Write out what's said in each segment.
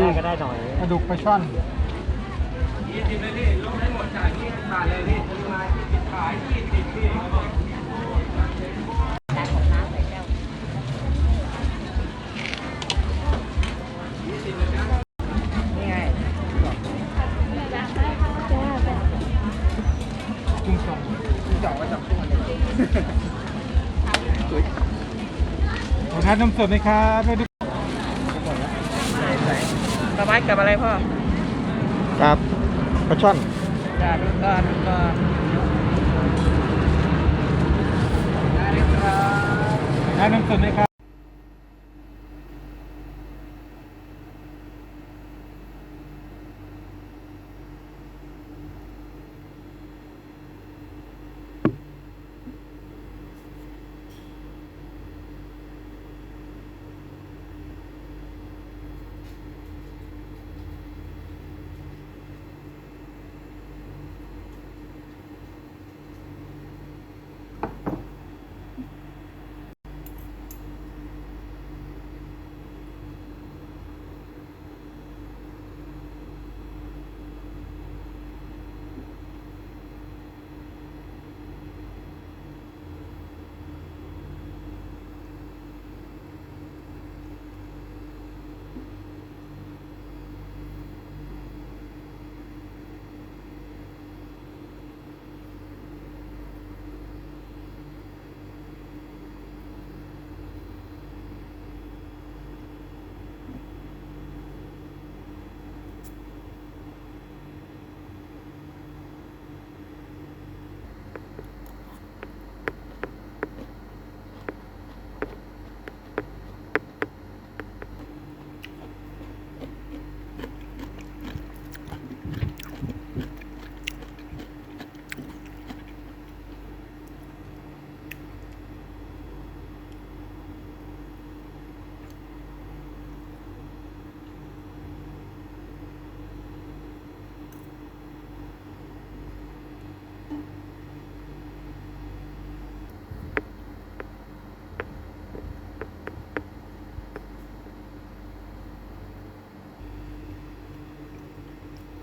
ได้ก็ได้หน่อยปลาดุกปลาช่อนนี่ไงกุ้งสองสองก็จับคู่กันเลยขอทานนมสดไหมครับปลาดุก ใส่ใส่ สบายกับอะไรพ่อครับปลาช่อนจ้าดูก่อนดูก่อนได้เลยครับทานนมสดไหมครับ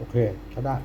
โอเค ก็ได้